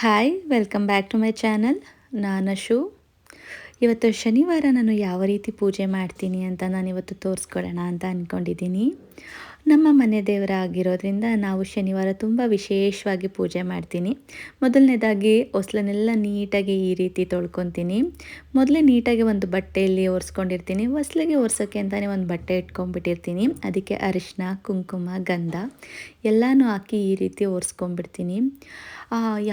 Hi welcome back to my channel ನಾನು ಅಶು ಇವತ್ತು ಶನಿವಾರ ನಾನು ಯಾವ ರೀತಿ ಪೂಜೆ ಮಾಡ್ತೀನಿ ಅಂತ ನಾನು ಇವತ್ತು ತೋರಿಸ್ಕೊಡೋಣ ಅಂತ ಅಂದ್ಕೊಂಡಿದ್ದೀನಿ ನಮ್ಮ ಮನೆ ದೇವರ ಆಗಿರೋದ್ರಿಂದ ನಾವು ಶನಿವಾರ ತುಂಬ ವಿಶೇಷವಾಗಿ ಪೂಜೆ ಮಾಡ್ತೀನಿ. ಮೊದಲನೇದಾಗಿ ಹೊಸ್ಲನ್ನೆಲ್ಲ ನೀಟಾಗಿ ಈ ರೀತಿ ತೊಳ್ಕೊತೀನಿ. ಮೊದಲೇ ನೀಟಾಗಿ ಒಂದು ಬಟ್ಟೆಯಲ್ಲಿ ಒರೆಸ್ಕೊಂಡಿರ್ತೀನಿ. ಹೊಸ್ಲಿಗೆ ಒರೆಸೋಕ್ಕೆ ಅಂತಲೇ ಒಂದು ಬಟ್ಟೆ ಇಟ್ಕೊಂಡ್ಬಿಟ್ಟಿರ್ತೀನಿ. ಅದಕ್ಕೆ ಅರಿಶಿನ, ಕುಂಕುಮ, ಗಂಧ ಎಲ್ಲನೂ ಹಾಕಿ ಈ ರೀತಿ ಒರೆಸ್ಕೊಂಡ್ಬಿಡ್ತೀನಿ.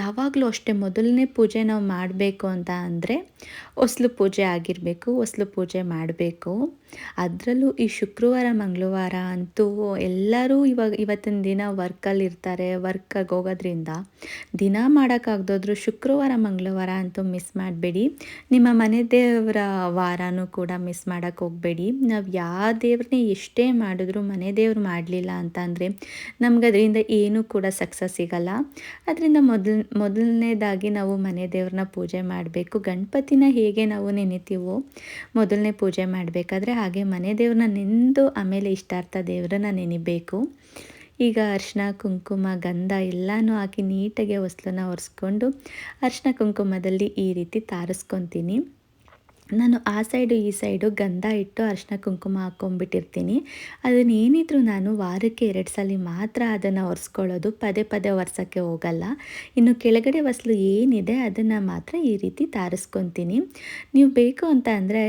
ಯಾವಾಗಲೂ ಅಷ್ಟೇ ಮೊದಲನೇ ಪೂಜೆ ನಾವು ಮಾಡಬೇಕು ಅಂತ ಅಂದರೆ ಹೊಸ್ಲು ಪೂಜೆ ಆಗಿರಬೇಕು, ಹೊಸ್ಲು ಪೂಜೆ ಮಾಡಬೇಕು. ಅದರಲ್ಲೂ ಈ ಶುಕ್ರವಾರ, ಮಂಗಳವಾರ ಅಂತೂ ಎಲ್ಲರೂ ಇವಾಗ ಇವತ್ತಿನ ದಿನ ವರ್ಕಲ್ಲಿ ಇರ್ತಾರೆ ವರ್ಕಾಗಿ ಹೋಗೋದ್ರಿಂದ. ದಿನ ಮಾಡೋಕ್ಕಾಗ್ದೋದ್ರು ಶುಕ್ರವಾರ, ಮಂಗಳವಾರ ಅಂತೂ ಮಿಸ್ ಮಾಡಬೇಡಿ. ನಿಮ್ಮ ಮನೆ ದೇವರ ವಾರನೂ ಕೂಡ ಮಿಸ್ ಮಾಡೋಕ್ಕೆ ಹೋಗಬೇಡಿ. ನಾವು ಯಾವ ದೇವ್ರನ್ನೇ ಎಷ್ಟೇ ಮಾಡಿದ್ರು ಮನೆ ದೇವ್ರು ಮಾಡಲಿಲ್ಲ ಅಂತ ಅಂದರೆ ನಮ್ಗೆ ಅದರಿಂದ ಏನೂ ಕೂಡ ಸಕ್ಸಸ್ ಸಿಗಲ್ಲ. ಅದರಿಂದ ಮೊದಲ್, ಮೊದಲನೇದಾಗಿ ನಾವು ಮನೆ ದೇವ್ರನ್ನ ಪೂಜೆ ಮಾಡಬೇಕು. ಗಣಪತಿನ ಹೇಗೆ ನಾವು ನೆನೆತೀವೋ ಮೊದಲನೇ ಪೂಜೆ ಮಾಡಬೇಕಾದ್ರೆ ಹಾಗೆ ಮನೆ ದೇವ್ರನ್ನ ನೆಂದು ಆಮೇಲೆ ಇಷ್ಟಾರ್ಥ ದೇವ್ರನ್ನ ನೆನಿಬೇಕು. ಈಗ ಅರ್ಶಿನ ಕುಂಕುಮ, ಗಂಧ ಎಲ್ಲನೂ ಹಾಕಿ ನೀಟಾಗಿ ಹೊಸ್ಲನ್ನ ಒರೆಸ್ಕೊಂಡು ಅರ್ಶಿನ ಕುಂಕುಮದಲ್ಲಿ ಈ ರೀತಿ ತಾರಿಸ್ಕೊತೀನಿ. ನಾನು ಆ ಸೈಡು, ಈ ಸೈಡು ಗಂಧ ಇಟ್ಟು ಅರಿಶಿನ ಕುಂಕುಮ ಹಾಕ್ಕೊಂಬಿಟ್ಟಿರ್ತೀನಿ ಅದನ್ನೇನಿದ್ರು ನಾನು ವಾರಕ್ಕೆ ಎರಡು ಸಲ ಮಾತ್ರ ಅದನ್ನು ಒರೆಸ್ಕೊಳ್ಳೋದು. ಪದೇ ಪದೇ ಒರೆಸೋಕ್ಕೆ ಹೋಗಲ್ಲ. ಇನ್ನು ಕೆಳಗಡೆ ವಸಲು ಏನಿದೆ ಅದನ್ನು ಮಾತ್ರ ಈ ರೀತಿ ತಾರಿಸ್ಕೊತೀನಿ. ನೀವು ಬೇಕು ಅಂತ ಅಂದರೆ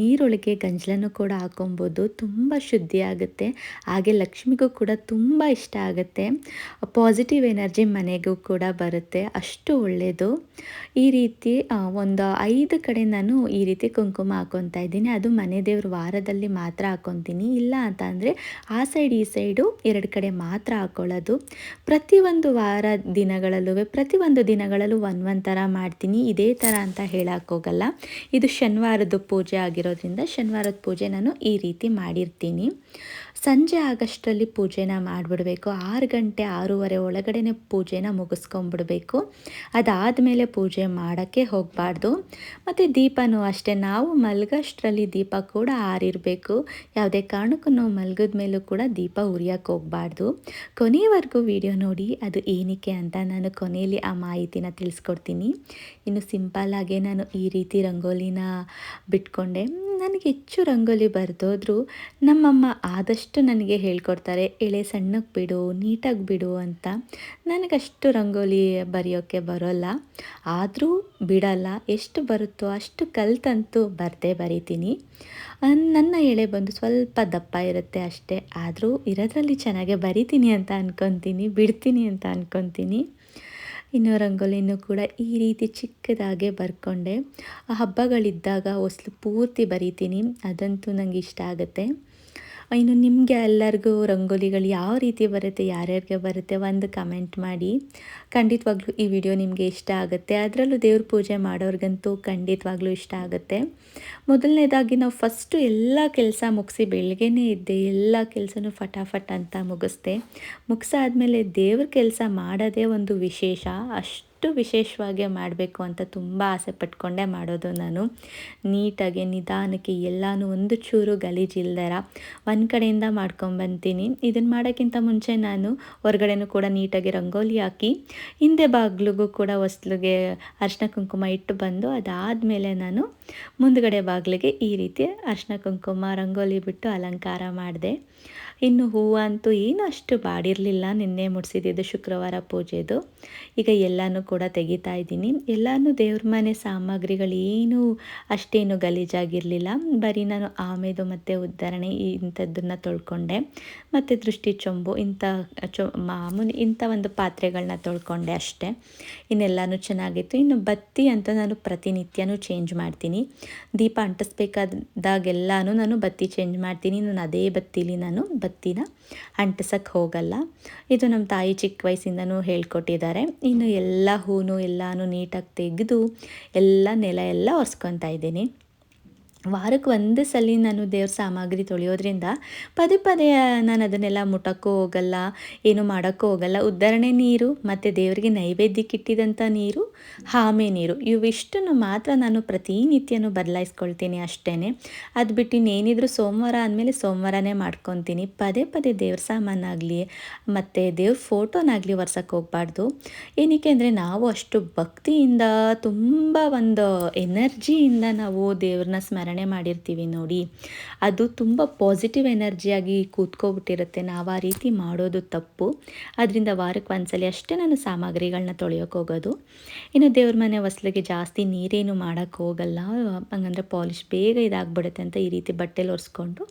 ನೀರೊಳಗೆ ಗಂಜಲನೂ ಕೂಡ ಹಾಕೊಬೋದು ತುಂಬ ಶುದ್ಧಿ ಆಗುತ್ತೆ. ಹಾಗೆ ಲಕ್ಷ್ಮಿಗೂ ಕೂಡ ತುಂಬ ಇಷ್ಟ ಆಗುತ್ತೆ. ಪಾಸಿಟಿವ್ ಎನರ್ಜಿ ಮನೆಗೂ ಕೂಡ ಬರುತ್ತೆ. ಅಷ್ಟು ಒಳ್ಳೆಯದು ಈ ರೀತಿ ಒಂದು ಐದು ಕಡೆ ನಾನು ಈ ರೀತಿ ರೀತಿ ಕುಂಕುಮ ಹಾಕೊತಾ ಇದ್ದೀನಿ. ಅದು ಮನೆ ದೇವ್ರ ವಾರದಲ್ಲಿ ಮಾತ್ರ ಹಾಕೊತೀನಿ ಇಲ್ಲ ಅಂತ ಅಂದರೆ ಆ ಸೈಡ್ ಈ ಸೈಡು ಎರಡು ಕಡೆ ಮಾತ್ರ ಹಾಕೊಳ್ಳೋದು. ಪ್ರತಿಯೊಂದು ವಾರ ದಿನಗಳಲ್ಲೂ ಪ್ರತಿಯೊಂದು ದಿನಗಳಲ್ಲೂ ಒನ್ ಒನ್ ಥರ ಮಾಡ್ತೀನಿ. ಇದೇ ಥರ ಅಂತ ಹೇಳೋಕ್ಕೋಗಲ್ಲ ಇದು ಶನಿವಾರದ ಪೂಜೆ ಆಗಿರೋದ್ರಿಂದ ಶನಿವಾರದ ಪೂಜೆ ನಾನು ಈ ರೀತಿ ಮಾಡಿರ್ತೀನಿ. ಸಂಜೆ ಆಗಷ್ಟರಲ್ಲಿ ಪೂಜೆನ ಮಾಡಿಬಿಡಬೇಕು. ಆರು ಗಂಟೆ ಆರೂವರೆ ಒಳಗಡೆ ಪೂಜೆನ ಅದಾದ ಅದಾದಮೇಲೆ ಪೂಜೆ ಮಾಡೋಕ್ಕೆ ಹೋಗಬಾರ್ದು. ಮತ್ತು ದೀಪನೂ ಅಷ್ಟೇ. ನಾವು ಮಲಗಷ್ಟರಲ್ಲಿ ದೀಪ ಕೂಡ ಆರಿರಬೇಕು. ಯಾವುದೇ ಕಾರಣಕ್ಕೂ ನಾವು ಮಲಗಿದ ಮೇಲೂ ಕೂಡ ದೀಪ ಉರಿಯೋಕ್ಕೆ ಹೋಗಬಾರ್ದು. ಕೊನೆಯವರೆಗೂ ವಿಡಿಯೋ ನೋಡಿ, ಅದು ಏನಕ್ಕೆ ಅಂತ ನಾನು ಕೊನೆಯಲ್ಲಿ ಆ ಮಾಹಿತಿನ ತಿಳಿಸ್ಕೊಡ್ತೀನಿ. ಇನ್ನು ಸಿಂಪಲ್ಲಾಗೆ ನಾನು ಈ ರೀತಿ ರಂಗೋಲಿನ ಬಿಟ್ಕೊಂಡೆ. ನನಗೆ ಹೆಚ್ಚು ರಂಗೋಲಿ ಬರೆದೋದ್ರು ನಮ್ಮಮ್ಮ ಆದಷ್ಟು ನನಗೆ ಹೇಳ್ಕೊಡ್ತಾರೆ, ಎಳೆ ಸಣ್ಣಕ್ಕೆ ಬಿಡು, ನೀಟಾಗಿ ಬಿಡು ಅಂತ. ನನಗಷ್ಟು ರಂಗೋಲಿ ಬರೆಯೋಕ್ಕೆ ಬರೋಲ್ಲ. ಆದರೂ ಬಿಡಲ್ಲ, ಎಷ್ಟು ಬರುತ್ತೋ ಅಷ್ಟು ಕಲ್ತಂತೂ ಬರದೇ ಬರಿತೀನಿ. ನನ್ನ ಎಳೆ ಬಂದು ಸ್ವಲ್ಪ ದಪ್ಪ ಇರುತ್ತೆ ಅಷ್ಟೇ. ಆದರೂ ಇರೋದ್ರಲ್ಲಿ ಚೆನ್ನಾಗೆ ಬರಿತೀನಿ ಅಂತ ಅಂದ್ಕೊತೀನಿ ಬಿಡ್ತೀನಿ ಅಂತ ಅಂದ್ಕೊತೀನಿ ಇನ್ನು ರಂಗೋಲಿನೂ ಕೂಡ ಈ ರೀತಿ ಚಿಕ್ಕದಾಗೆ ಬರ್ಕೊಂಡೆ. ಹಬ್ಬಗಳಿದ್ದಾಗ ಹೊಸ್ಲು ಪೂರ್ತಿ ಬರಿತೀನಿ. ಅದಂತೂ ನನಗೆ ಇಷ್ಟ ಆಗುತ್ತೆ. ಇನ್ನು ನಿಮಗೆ ಎಲ್ಲರಿಗೂ ರಂಗೋಲಿಗಳು ಯಾವ ರೀತಿ ಬರುತ್ತೆ, ಯಾರ್ಯಾರಿಗೆ ಬರುತ್ತೆ ಒಂದು ಕಮೆಂಟ್ ಮಾಡಿ. ಖಂಡಿತವಾಗ್ಲೂ ಈ ವಿಡಿಯೋ ನಿಮಗೆ ಇಷ್ಟ ಆಗುತ್ತೆ. ಅದರಲ್ಲೂ ದೇವ್ರ ಪೂಜೆ ಮಾಡೋರಿಗಂತೂ ಖಂಡಿತವಾಗ್ಲೂ ಇಷ್ಟ ಆಗುತ್ತೆ. ಮೊದಲನೇದಾಗಿ ನಾವು ಫಸ್ಟು ಎಲ್ಲ ಕೆಲಸ ಮುಗಿಸಿ ಬೆಳಗ್ಗೆನೇ ಇದ್ದೆ ಎಲ್ಲ ಕೆಲಸನೂ ಫಟಾಫಟ್ ಅಂತ ಮುಗಿಸ್ದೆ. ಮುಗಿಸಾದ್ಮೇಲೆ ದೇವ್ರ ಕೆಲಸ ಮಾಡೋದೇ ಒಂದು ವಿಶೇಷ, ಅಷ್ಟು ಎಷ್ಟು ವಿಶೇಷವಾಗಿ ಮಾಡಬೇಕು ಅಂತ ತುಂಬ ಆಸೆ ಪಟ್ಕೊಂಡೆ ಮಾಡೋದು ನಾನು. ನೀಟಾಗಿ ನಿಧಾನಕ್ಕೆ ಎಲ್ಲನೂ ಒಂದು ಚೂರು ಗಲೀಜಿಲ್ದರ ಒಂದು ಕಡೆಯಿಂದ ಮಾಡ್ಕೊಂಬಂತೀನಿ ಇದನ್ನು ಮಾಡೋಕ್ಕಿಂತ ಮುಂಚೆ ನಾನು ಹೊರಗಡೆನೂ ಕೂಡ ನೀಟಾಗಿ ರಂಗೋಲಿ ಹಾಕಿ, ಹಿಂದೆ ಬಾಗಿಲಿಗೂ ಕೂಡ ಹೊಸ್ಲಿಗೆ ಅರ್ಶಿನ ಕುಂಕುಮ ಇಟ್ಟು ಬಂದು ಅದಾದಮೇಲೆ ನಾನು ಮುಂದುಗಡೆ ಬಾಗಿಲಿಗೆ ಈ ರೀತಿ ಅರ್ಶಿನ ಕುಂಕುಮ, ರಂಗೋಲಿ ಬಿಟ್ಟು ಅಲಂಕಾರ ಮಾಡಿದೆ. ಇನ್ನು ಹೂವು ಅಂತೂ ಏನು ಅಷ್ಟು ಬಾಡಿರಲಿಲ್ಲ. ನಿನ್ನೆ ಮುಡಿಸಿದ್ದು ಶುಕ್ರವಾರ ಪೂಜೆದು. ಈಗ ಎಲ್ಲನೂ ತೆಗಿತಾ ಇದ್ದೀನಿ. ಎಲ್ಲನೂ ದೇವ್ರ ಮನೆ ಸಾಮಗ್ರಿಗಳು ಅಷ್ಟೇನೂ ಅಷ್ಟೇನು ಗಲೀಜಾಗಿರಲಿಲ್ಲ. ಬರೀ ನಾನು ಆಮೇದು ಮತ್ತು ಉದ್ಧರಣೆ ಇಂಥದ್ದನ್ನು ತೊಳ್ಕೊಂಡೆ. ಮತ್ತು ದೃಷ್ಟಿ ಚೊಂಬು ಇಂಥ ಚೊ ಮಾಮೂಲಿ ಇಂಥ ಒಂದು ಪಾತ್ರೆಗಳನ್ನ ತೊಳ್ಕೊಂಡೆ ಅಷ್ಟೇ. ಇನ್ನೆಲ್ಲನೂ ಚೆನ್ನಾಗಿತ್ತು. ಇನ್ನು ಬತ್ತಿ ಅಂತ ನಾನು ಪ್ರತಿನಿತ್ಯನೂ ಚೇಂಜ್ ಮಾಡ್ತೀನಿ. ದೀಪ ಅಂಟಿಸ್ಬೇಕಾದಾಗೆಲ್ಲನೂ ನಾನು ಬತ್ತಿ ಚೇಂಜ್ ಮಾಡ್ತೀನಿ. ನಾನು ಅದೇ ಬತ್ತಿಲಿ ನಾನು ಬತ್ತಿನ ಅಂಟಿಸೋಕ್ಕೆ ಹೋಗಲ್ಲ. ಇದು ನಮ್ಮ ತಾಯಿ ಚಿಕ್ಕ ವಯಸ್ಸಿಂದನೂ ಹೇಳ್ಕೊಟ್ಟಿದ್ದಾರೆ. ಇನ್ನು ಎಲ್ಲ ಹೂನು ಎಲ್ಲಾನು ನೀಟಾಗಿ ತೆಗೆದು ಎಲ್ಲ ನೆಲ ಎಲ್ಲ ಒರೆಸ್ಕೊತಾ ಇದ್ದೀನಿ. ವಾರಕ್ಕೆ ಒಂದು ಸಲ ನಾನು ದೇವ್ರ ಸಾಮಗ್ರಿ ತೊಳೆಯೋದ್ರಿಂದ ಪದೇ ಪದೇ ನಾನು ಅದನ್ನೆಲ್ಲ ಮುಟ್ಟಕ್ಕೂ ಹೋಗಲ್ಲ, ಏನು ಮಾಡೋಕ್ಕೂ ಹೋಗಲ್ಲ. ಉದ್ಧರಣೆ ನೀರು ಮತ್ತು ದೇವರಿಗೆ ನೈವೇದ್ಯಕ್ಕೆ ಇಟ್ಟಿದಂಥ ನೀರು, ಹಾಮೆ ನೀರು. ಇವಿಷ್ಟನ್ನು ಮಾತ್ರ ನಾನು ಪ್ರತಿನಿತ್ಯನೂ ಬದಲಾಯಿಸ್ಕೊಳ್ತೀನಿ ಅಷ್ಟೇ ಅದು ಬಿಟ್ಟು ಇನ್ನೇನಿದ್ರು ಸೋಮವಾರ ಆದಮೇಲೆ ಸೋಮವಾರನೇ ಮಾಡ್ಕೊತೀನಿ. ಪದೇ ಪದೇ ದೇವ್ರ ಸಾಮಾನಾಗಲಿ ಮತ್ತು ದೇವ್ರ ಫೋಟೋನಾಗಲಿ ಒರ್ಸಕ್ಕೆ ಹೋಗ್ಬಾರ್ದು. ಏನಕ್ಕೆ ಅಂದರೆ ನಾವು ಅಷ್ಟು ಭಕ್ತಿಯಿಂದ, ತುಂಬ ಒಂದು ಎನರ್ಜಿಯಿಂದ ನಾವು ದೇವ್ರನ್ನ ಸ್ಮರಣೆ ಮಾಡಿರ್ತೀವಿ ನೋಡಿ. ಅದು ತುಂಬ ಪಾಸಿಟಿವ್ ಎನರ್ಜಿಯಾಗಿ ಕೂತ್ಕೊಬಿಟ್ಟಿರುತ್ತೆ. ನಾವು ಆ ರೀತಿ ಮಾಡೋದು ತಪ್ಪು. ಅದರಿಂದ ವಾರಕ್ಕೆ ಒಂದ್ಸಲಿ ಅಷ್ಟೇ ನಾನು ಸಾಮಗ್ರಿಗಳನ್ನ ತೊಳೆಯೋಕೆ ಹೋಗೋದು. ಇನ್ನು ದೇವ್ರ ಮನೆ ಹೊಸ್ಲಿಗೆ ಜಾಸ್ತಿ ನೀರೇನು ಮಾಡೋಕ್ಕೆ ಹೋಗಲ್ಲ. ಹಂಗಂದ್ರೆ ಪಾಲಿಶ್ ಬೇಗ ಇದಾಗ್ಬಿಡುತ್ತೆ ಅಂತ ಈ ರೀತಿ ಬಟ್ಟೆಲಿ ಒರೆಸ್ಕೊಂಡು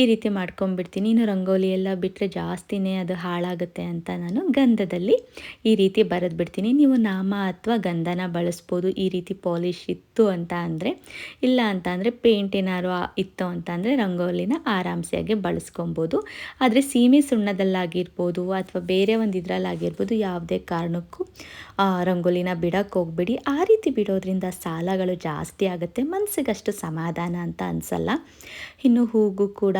ಈ ರೀತಿ ಮಾಡ್ಕೊಂಡ್ಬಿಡ್ತೀನಿ. ಇನ್ನು ರಂಗೋಲಿ ಎಲ್ಲ ಬಿಟ್ಟರೆ ಜಾಸ್ತಿನೇ ಅದು ಹಾಳಾಗುತ್ತೆ ಅಂತ ನಾನು ಗಂಧದಲ್ಲಿ ಈ ರೀತಿ ಬರೆದ್ಬಿಡ್ತೀನಿ. ನೀವು ನಾಮ ಅಥವಾ ಗಂಧನ ಬಳಸ್ಬೋದು. ಈ ರೀತಿ ಪಾಲಿಶ್ ಇತ್ತು ಅಂತ ಅಂದರೆ, ಇಲ್ಲ ಅಂತ ಅಂದರೆ ಪೇಂಟ್ ಏನಾದ್ರು ಇತ್ತು ಅಂತ ಅಂದರೆ ರಂಗೋಲಿನ ಆರಾಮ್ಸೆಯಾಗಿ ಬಳಸ್ಕೊಬೋದು. ಆದರೆ ಸೀಮೆ ಸುಣ್ಣದಲ್ಲಾಗಿರ್ಬೋದು ಅಥವಾ ಬೇರೆ ಒಂದು ಇದರಲ್ಲಾಗಿರ್ಬೋದು ಯಾವುದೇ ಕಾರಣಕ್ಕೂ ರಂಗೋಲಿನ ಬಿಡೋಕ್ಕೆ ಹೋಗ್ಬಿಡಿ. ಆ ರೀತಿ ಬಿಡೋದ್ರಿಂದ ಸಾಲಗಳು ಜಾಸ್ತಿ ಆಗುತ್ತೆ. ಮನಸ್ಸಿಗಷ್ಟು ಸಮಾಧಾನ ಅಂತ ಅನಿಸಲ್ಲ. ಇನ್ನು ಹೂಗು ಕೂಡ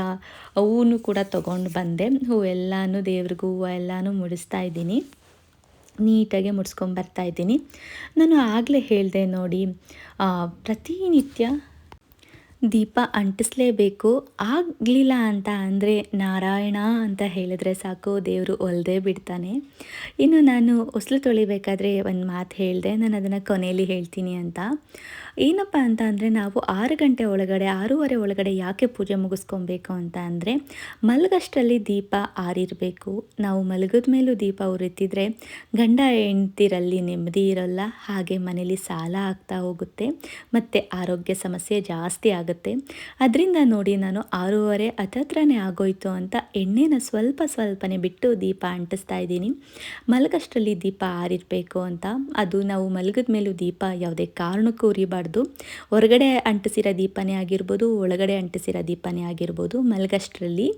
ಹೂವು ಕೂಡ ತೊಗೊಂಡು ಬಂದೆ. ಹೂವೆಲ್ಲನೂ ದೇವ್ರಿಗೂ ಹೂವು ಎಲ್ಲನೂ ಮುಡಿಸ್ತಾ ಇದ್ದೀನಿ. ನೀಟಾಗಿ ಮುಡಿಸ್ಕೊಂಬರ್ತಾ ಇದ್ದೀನಿ. ನಾನು ಆಗಲೇ ಹೇಳಿದೆ ನೋಡಿ ಪ್ರತಿನಿತ್ಯ ದೀಪ ಅಂಟಿಸ್ಲೇಬೇಕು. ಆಗಲಿಲ್ಲ ಅಂತ ಅಂದರೆ ನಾರಾಯಣ ಅಂತ ಹೇಳಿದ್ರೆ ಸಾಕು, ದೇವರು ಒಲ್ದೇ ಬಿಡ್ತಾನೆ. ಇನ್ನು ನಾನು ಹೊಸ್ಲು ತೊಳಿಬೇಕಾದ್ರೆ ಒಂದು ಮಾತು ಹೇಳಿದೆ. ನಾನು ಅದನ್ನು ಕೊನೆಯಲ್ಲಿ ಹೇಳ್ತೀನಿ ಅಂತ. ಏನಪ್ಪ ಅಂತ ಅಂದರೆ ನಾವು ಆರು ಗಂಟೆ ಒಳಗಡೆ, ಆರೂವರೆ ಒಳಗಡೆ ಯಾಕೆ ಪೂಜೆ ಮುಗಿಸ್ಕೊಬೇಕು ಅಂತ ಅಂದರೆ ಮಲಗಷ್ಟರಲ್ಲಿ ದೀಪ ಆರಿರಬೇಕು. ನಾವು ಮಲಗಿದ ಮೇಲೂ ದೀಪ ಉರಿತಿದ್ರೆ ಗಂಡ ಹೆಂಡ್ತಿರಲ್ಲಿ ನೆಮ್ಮದಿ ಇರೋಲ್ಲ, ಹಾಗೆ ಮನೇಲಿ ಸಾಲ ಆಗ್ತಾ ಹೋಗುತ್ತೆ, ಮತ್ತು ಆರೋಗ್ಯ ಸಮಸ್ಯೆ ಜಾಸ್ತಿ ಆಗುತ್ತೆ. ಅದರಿಂದ ನೋಡಿ ನಾನು ಆರೂವರೆ ಹತ್ತತ್ರನೇ ಆಗೋಯ್ತು ಅಂತ ಎಣ್ಣೆನ ಸ್ವಲ್ಪ ಸ್ವಲ್ಪನೇ ಬಿಟ್ಟು ದೀಪ ಅಂಟಿಸ್ತಾ ಇದ್ದೀನಿ. ಮಲಗಷ್ಟರಲ್ಲಿ ದೀಪ ಆರಿರಬೇಕು ಅಂತ. ಅದು ನಾವು ಮಲಗಿದ ಮೇಲೂ ದೀಪ ಯಾವುದೇ ಕಾರಣಕ್ಕೂ ಉರಿಬಾರ್ದು. ಹೊರಗಡೆ ಅಂಟಿಸಿರೋ ದೀಪನೇ ಆಗಿರ್ಬೋದು, ಒಳಗಡೆ ಅಂಟಿಸಿರೋ ದೀಪನೇ ಆಗಿರ್ಬೋದು, ಮಲಗಷ್ಟರಲ್ಲಿ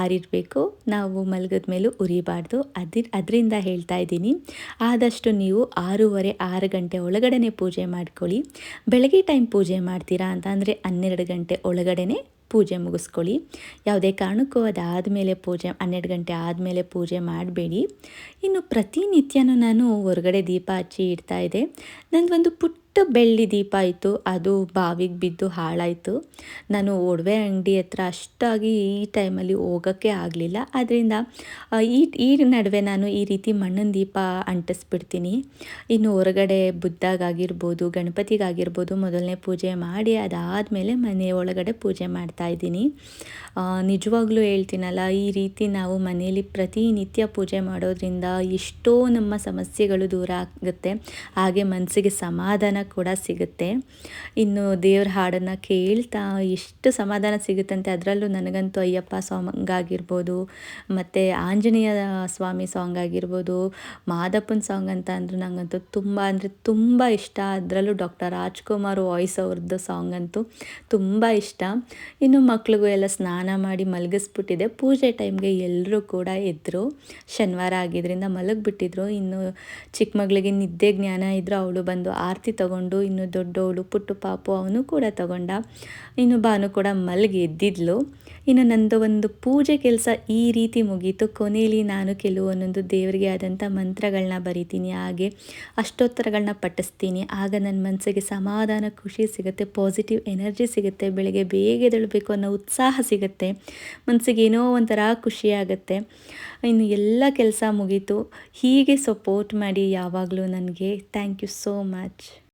ಆರಿರಬೇಕು. ನಾವು ಮಲಗದ ಮೇಲೂ ಉರಿಬಾರ್ದು. ಅದಿ, ಅದರಿಂದ ಹೇಳ್ತಾ ಇದ್ದೀನಿ, ಆದಷ್ಟು ನೀವು ಆರೂವರೆ, ಆರು ಗಂಟೆ ಒಳಗಡೆ ಪೂಜೆ ಮಾಡ್ಕೊಳ್ಳಿ. ಬೆಳಗ್ಗೆ ಟೈಮ್ ಪೂಜೆ ಮಾಡ್ತೀರಾ ಅಂತ ಅಂದರೆ ಹನ್ನೆರಡು ಗಂಟೆ ಒಳಗಡೆ ಪೂಜೆ ಮುಗಿಸ್ಕೊಳ್ಳಿ. ಯಾವುದೇ ಕಾರಣಕ್ಕೂ ಅದಾದಮೇಲೆ ಪೂಜೆ, ಹನ್ನೆರಡು ಗಂಟೆ ಆದಮೇಲೆ ಪೂಜೆ ಮಾಡಬೇಡಿ. ಇನ್ನು ಪ್ರತಿನಿತ್ಯನೂ ನಾನು ಹೊರಗಡೆ ದೀಪ ಹಚ್ಚಿ ಇಡ್ತಾ ಇದೆ ನಂದೊಂದು ಪುಟ್ಟ ಬೆಳ್ಳಿ ದೀಪ ಇತ್ತು ಅದು ಬಾವಿಗೆ ಬಿದ್ದು ಹಾಳಾಯಿತು. ನಾನು ಒಡವೆ ಅಂಗಡಿ ಹತ್ರ ಅಷ್ಟಾಗಿ ಈ ಟೈಮಲ್ಲಿ ಹೋಗೋಕ್ಕೆ ಆಗಲಿಲ್ಲ. ಅದರಿಂದ ಈ ಈ ನಡುವೆ ನಾನು ಈ ರೀತಿ ಮಣ್ಣಿನ ದೀಪ ಅಂಟಿಸ್ಬಿಡ್ತೀನಿ. ಇನ್ನು ಹೊರಗಡೆ ಬುದ್ಧಾಗಿರ್ಬೋದು ಗಣಪತಿಗಾಗಿರ್ಬೋದು ಮೊದಲನೇ ಪೂಜೆ ಮಾಡಿ, ಅದಾದಮೇಲೆ ಮನೆ ಒಳಗಡೆ ಪೂಜೆ ಮಾಡ್ತಾ ಇದ್ದೀನಿ. ನಿಜವಾಗ್ಲೂ ಹೇಳ್ತೀನಲ್ಲ, ಈ ರೀತಿ ನಾವು ಮನೆಯಲ್ಲಿ ಪ್ರತಿನಿತ್ಯ ಪೂಜೆ ಮಾಡೋದ್ರಿಂದ ಎಷ್ಟೋ ನಮ್ಮ ಸಮಸ್ಯೆಗಳು ದೂರ ಆಗುತ್ತೆ. ಹಾಗೆ ಮನಸ್ಸಿಗೆ ಸಮಾಧಾನ ಕೂಡ ಸಿಗುತ್ತೆ. ಇನ್ನು ದೇವ್ರ ಹಾಡನ್ನು ಕೇಳ್ತಾ ಎಷ್ಟು ಸಮಾಧಾನ ಸಿಗುತ್ತಂತೆ ಅದರಲ್ಲೂ ನನಗಂತೂ ಅಯ್ಯಪ್ಪ ಸಾಂಗ್ ಆಗಿರ್ಬೋದು, ಮತ್ತು ಆಂಜನೇಯ ಸ್ವಾಮಿ ಸಾಂಗ್ ಆಗಿರ್ಬೋದು, ಮಾದಪ್ಪನ ಸಾಂಗ್ ಅಂತ ಅಂದರೂ ನನಗಂತೂ ತುಂಬ ಅಂದರೆ ತುಂಬ ಇಷ್ಟ. ಅದರಲ್ಲೂ ಡಾಕ್ಟರ್ ರಾಜ್ಕುಮಾರ್ ವಾಯ್ಸ್ ಅವ್ರದ್ದು ಸಾಂಗ್ ಅಂತೂ ತುಂಬ ಇಷ್ಟ. ಇನ್ನು ಮಕ್ಳಿಗೂ ಎಲ್ಲ ಸ್ನಾನ ಮಾಡಿ ಮಲಗಿಸ್ಬಿಟ್ಟಿದೆ. ಪೂಜೆ ಟೈಮ್ಗೆ ಎಲ್ಲರೂ ಕೂಡ ಎದ್ದರು ಶನಿವಾರ ಆಗಿದ್ದರಿಂದ ಮಲಗಿಬಿಟ್ಟಿದ್ರು. ಇನ್ನು ಚಿಕ್ಕ ಮಗಳಿಗೆ ನಿದ್ದೆ ಜ್ಞಾನ ಇದ್ದರೂ ಅವಳು ಬಂದು ಆರತಿ ತಗೊಂಡು ಇನ್ನು ದೊಡ್ಡವಳು ಪುಟ್ಟು ಪಾಪು ಅವನು ಕೂಡ ತಗೊಂಡ. ಇನ್ನು ಭಾನು ಕೂಡ ಮಲಗಿ ಎದ್ದಿದ್ಲು. ಇನ್ನು ನಂದು ಒಂದು ಪೂಜೆ ಕೆಲಸ ಈ ರೀತಿ ಮುಗೀತು. ಕೊನೆಯಲ್ಲಿ ನಾನು ಕೆಲವೊಂದೊಂದು ದೇವರಿಗೆ ಆದಂಥ ಮಂತ್ರಗಳನ್ನ ಬರಿತೀನಿ. ಹಾಗೆ ಅಷ್ಟೋತ್ತರಗಳನ್ನ ಪಠಿಸ್ತೀನಿ. ಆಗ ನನ್ನ ಮನಸ್ಸಿಗೆ ಸಮಾಧಾನ, ಖುಷಿ ಸಿಗುತ್ತೆ ಪಾಸಿಟಿವ್ ಎನರ್ಜಿ ಸಿಗುತ್ತೆ, ಬೆಳಗ್ಗೆ ಬೇಗ ಎದಳಬೇಕು ಅನ್ನೋ ಉತ್ಸಾಹ ಸಿಗುತ್ತೆ. ಮನಸ್ಸಿಗೆ ಏನೋ ಒಂಥರ ಖುಷಿ ಆಗುತ್ತೆ. ಇನ್ನು ಎಲ್ಲ ಕೆಲಸ ಮುಗೀತು. ಹೀಗೆ ಸಪೋರ್ಟ್ ಮಾಡಿ ಯಾವಾಗಲೂ ನನಗೆ. Thank you so much